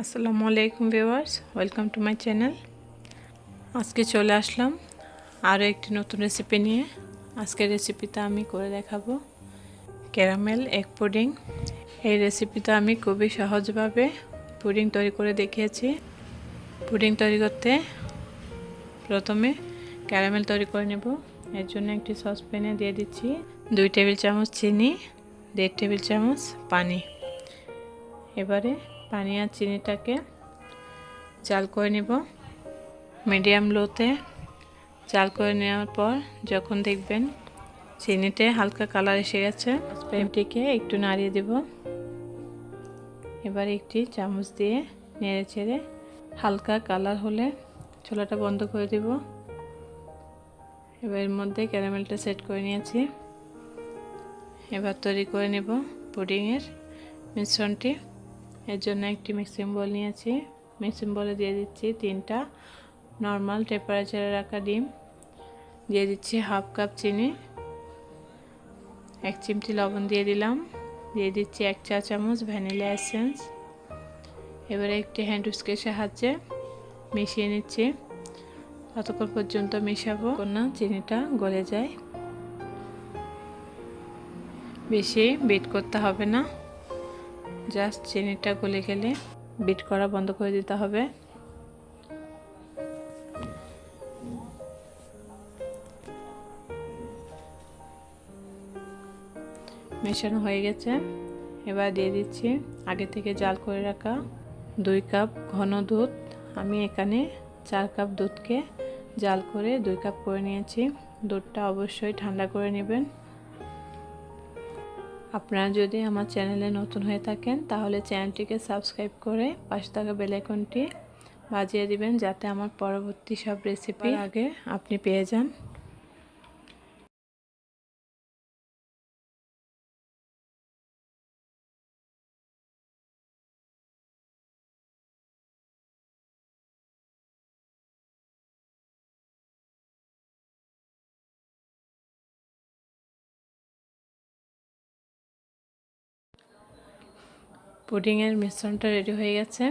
আসসালামু আলাইকুম viewers, welcome to my channel. আজকে চলে আসলাম আরও একটি নতুন রেসিপি নিয়ে। আজকের রেসিপিটা আমি করে দেখাবো। Caramel egg pudding. এই রেসিপিটা আমি খুবই সহজভাবে পুডিং তৈরি করে দেখিয়েছি। পুডিং তৈরি করতে প্রথমে ক্যারামেল তৈরি করে নেব। এর জন্য একটি সসপ্যানে দিয়ে দিচ্ছি দুই টেবিল চামচ চিনি, দেড় টেবিল চামচ পানি। এবারে পানি আর চিনিটাকে চাল করে নেব। মিডিয়াম লোতে চাল করে নেওয়ার পর যখন দেখবেন চিনিতে হালকা কালার এসে গেছে স্প্রেমটিকে একটু নাড়িয়ে দেব। এবার একটি চামচ দিয়ে নেড়ে ছেড়ে হালকা কালার হলে ছোলাটা বন্ধ করে দেব। এবার এর মধ্যে ক্যারামেলটা সেট করে নিয়েছি। এবার তৈরি করে নেব পুডিংয়ের মিশ্রণটি। এর জন্য একটি মিক্সিং বল নিয়েছি। মিক্সিং বলে দিয়ে দিচ্ছি তিনটা নর্মাল টেম্পারেচারে রাখা ডিম। দিয়ে দিচ্ছি হাফ কাপ চিনি। এক চিমটি লবণ দিয়ে দিলাম। দিয়ে দিচ্ছি এক চা চামচ ভ্যানিলা এসেন্স এবারে একটি হ্যান্ড উস্কের সাহায্যে মিশিয়ে নিচ্ছি। ততক্ষণ পর্যন্ত মেশাবো। না চিনিটা গলে যায়। বেশি বিট করতে হবে না। জাস্ট চিনিটা গলে গেলে বিট করা বন্ধ করে দিতে হবে। মেশানো হয়ে গেছে। এবার দিয়ে দিচ্ছি আগে থেকে জাল করে রাখা দুই কাপ ঘন দুধ। আমি এখানে চার কাপ দুধকে জাল করে দুই কাপ করে নিয়েছি। দুধটা অবশ্যই ঠান্ডা করে নেবেন। আপনারা যদি আমার চ্যানেলে নতুন হয়ে থাকেন তাহলে চ্যানেলটিকে সাবস্ক্রাইব করে পাশে থাকা বেলাইকনটি বাজিয়ে দিবেন যাতে আমার পরবর্তী সব রেসিপি আগে আপনি পেয়ে যান। পুডিংয়ের মিশ্রণটা রেডি হয়ে গেছে।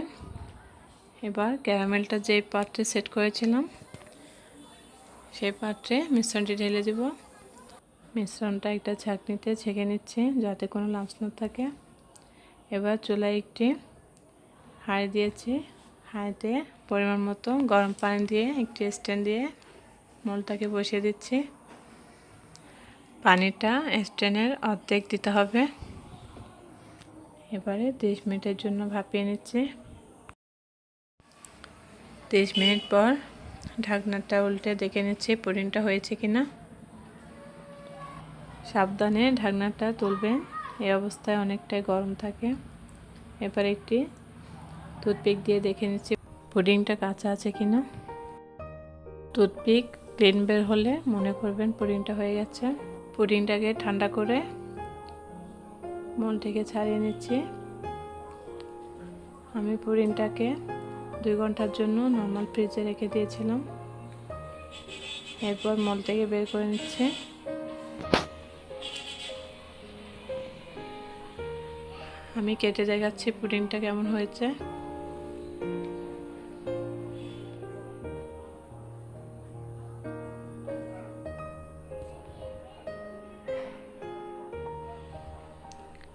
এবার ক্যারামেলটা যে পাত্রে সেট করেছিলাম, সেই পাত্রে মিশ্রণটি ঢেলে দেব। মিশ্রণটা একটা ছাঁকনিতে ছেঁকে নিচ্ছি যাতে কোনো লামস না থাকে। এবার চুলায় একটি হাঁড়ি দিয়েছি। হাঁড়িতে পরিমাণ মতো গরম পানি দিয়ে একটি স্ট্যান্ড দিয়ে মলটাকে বসিয়ে দিচ্ছি। পানিটা স্ট্যান্ডের অর্ধেক দিতে হবে। এবারে তিরিশ মিনিটের জন্য ভাপিয়ে নিচ্ছি। তিরিশ মিনিট পর ঢাকনাটা উল্টে দেখে নিচ্ছি পুডিংটা হয়েছে কিনা। সাবধানে ঢাকনাটা তুলবেন, এই অবস্থায় অনেকটাই গরম থাকে। এবার একটি টুথপিক দিয়ে দেখে নিচ্ছি পুডিংটা কাঁচা আছে কিনা। টুথপিক ক্লিন বের হলে মনে করবেন পুডিংটা হয়ে গেছে। পুডিংটাকে ঠান্ডা করে মলটিকে ছাড়িয়ে নিচ্ছি। আমি পুরিনটাকে দুই ঘণ্টার জন্য নর্মাল ফ্রিজে রেখে দিয়েছিলাম। এরপর মল থেকে বের করে নিচ্ছে। আমি কেটে দেখাচ্ছি পুডিংটা কেমন হয়েছে।